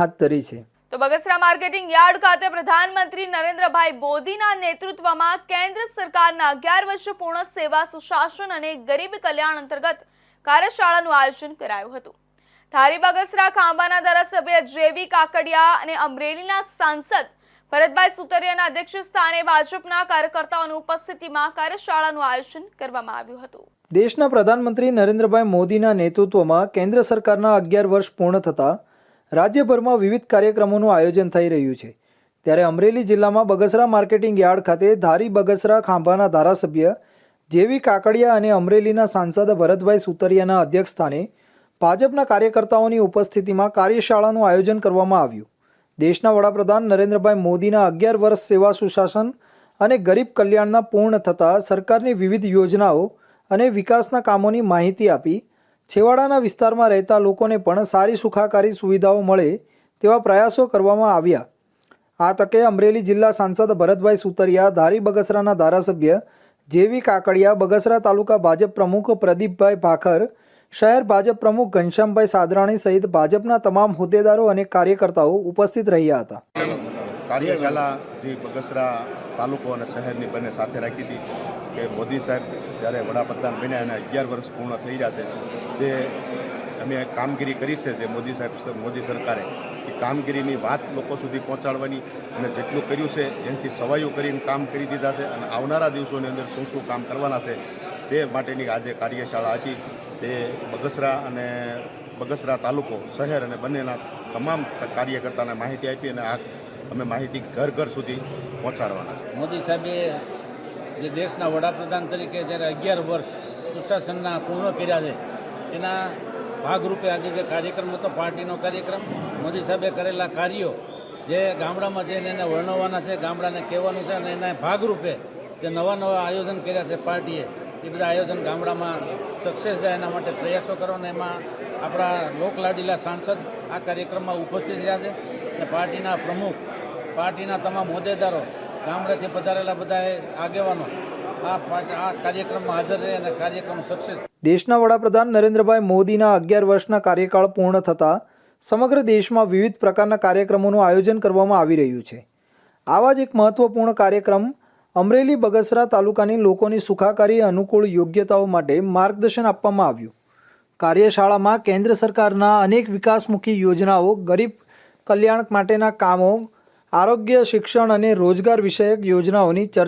હાથ ધરી છે. તો બગસરા માર્કેટિંગ યાર્ડ ખાતે પ્રધાનમંત્રી નરેન્દ્રભાઈ મોદીના નેતૃત્વમાં કેન્દ્ર સરકારના અગિયાર વર્ષ પૂર્ણ સેવા સુશાસન અને ગરીબ કલ્યાણ અંતર્ગત કાર્યશાળાનું આયોજન કરાયું હતું. ધારી બગસરા ખાંબાના ધારાસભ્ય જેવી કાકડિયા અને અમરેલીના સાંસદ ભરતભાઈ સુતરિયાના અધ્યક્ષ સ્થાને ભાજપના કાર્યકર્તાઓની ઉપસ્થિતિમાં કાર્યશાળાનું આયોજન કરવામાં આવ્યું હતું. દેશના પ્રધાનમંત્રી નરેન્દ્રભાઈ મોદીના નેતૃત્વમાં કેન્દ્ર સરકારના અગિયાર વર્ષ પૂર્ણ થતાં રાજ્યભરમાં વિવિધ કાર્યક્રમોનું આયોજન થઈ રહ્યું છે. ત્યારે અમરેલી જિલ્લામાં બગસરા માર્કેટિંગ યાર્ડ ખાતે ધારી બગસરા ખાંભાના ધારાસભ્ય જેવી કાકડિયા અને અમરેલીના સાંસદ ભરતભાઈ સુતરિયાના અધ્યક્ષ સ્થાને ભાજપના કાર્યકર્તાઓની ઉપસ્થિતિમાં કાર્યશાળાનું આયોજન કરવામાં આવ્યું. દેશના વડાપ્રધાન નરેન્દ્રભાઈ મોદીના અગિયાર વર્ષ સેવા સુશાસન અને ગરીબ કલ્યાણના પૂર્ણ થતાં સરકારની વિવિધ યોજનાઓ અને વિકાસના કામોની માહિતી આપી છેવાડાના વિસ્તારમાં રહેતા લોકોને પણ સારી સુખાકારી સુવિધાઓ મળે તેવા પ્રયાસો કરવામાં આવ્યા. આ તકે અમરેલી જિલ્લા સાંસદ ભરતભાઈ સુતરિયા, ધારી બગસરાના ધારાસભ્ય જેવી કાકડિયા, બગસરા તાલુકા ભાજપ પ્રમુખ પ્રદીપભાઈ ભાખર, શહેર ભાજપ પ્રમુખ ઘનશ્યામભાઈ સાદરાણી સહિત ભાજપના તમામ હોદ્દેદારો અને કાર્યકર્તાઓ ઉપસ્થિત રહ્યા હતા. કાર્યશાળા જે બગસરા તાલુકો અને શહેરની બંને સાથે રાખી હતી કે મોદી સાહેબ જ્યારે વડાપ્રધાન બન્યા અને અગિયાર વર્ષ પૂર્ણ થઈ રહ્યા છે, જે અમે કામગીરી કરી છે જે મોદી સાહેબ મોદી સરકારે, એ કામગીરીની વાત લોકો સુધી પહોંચાડવાની અને જેટલું કર્યું છે એનાથી સવાઈઓ કરીને કામ કરી દીધા છે અને આવનારા દિવસોની અંદર શું શું કામ કરવાના છે, તે માટેની આજે કાર્યશાળા હતી. તે બગસરા અને બગસરા તાલુકો, શહેર અને બંનેના તમામ કાર્યકર્તાને માહિતી આપી અને આ અમે માહિતી ઘર ઘર સુધી પહોંચાડવાના છે. મોદી સાહેબે જે દેશના વડાપ્રધાન તરીકે જ્યારે અગિયાર વર્ષ સુશાસનના પૂર્ણ કર્યા છે, એના ભાગરૂપે આજે જે કાર્યક્રમ હતો, પાર્ટીનો કાર્યક્રમ, મોદી સાહેબે કરેલા કાર્યો, જે ગામડામાં જઈને એને વર્ણવવાના છે, ગામડાને કહેવાનું છે અને એના ભાગરૂપે જે નવા નવા આયોજન કર્યા છે પાર્ટીએ, એ બધા આયોજન ગામડામાં સક્સેસ જાય એના માટે પ્રયાસો કરવાના એમાં આપણા લોકલાડીલા સાંસદ આ કાર્યક્રમમાં ઉપસ્થિત રહ્યા છે અને પાર્ટીના પ્રમુખ પાર્ટીના તમામ હોદ્દેદારો ગામડેથી પધારેલા બધાએ આગેવાનો દેશના વડાપ્રધાન નરેન્દ્રભાઈ મોદીના અગિયાર વર્ષના કાર્યકાળ પૂર્ણ થતાં સમગ્ર દેશમાં વિવિધ પ્રકારના કાર્યક્રમોનું આયોજન કરવામાં આવી રહ્યું છે. આવા જ એક મહત્વપૂર્ણ કાર્યક્રમ અમરેલી બગસરા તાલુકાની લોકોની સુખાકારી, અનુકૂળ યોગ્યતાઓ માટે માર્ગદર્શન આપવામાં આવ્યું. કાર્યશાળામાં કેન્દ્ર સરકારના અનેક વિકાસમુખી યોજનાઓ, ગરીબ કલ્યાણ માટેના કામો આરોગ્ય શિક્ષણ અને રોજગાર વિષયક યોજનાઓની ચર્ચા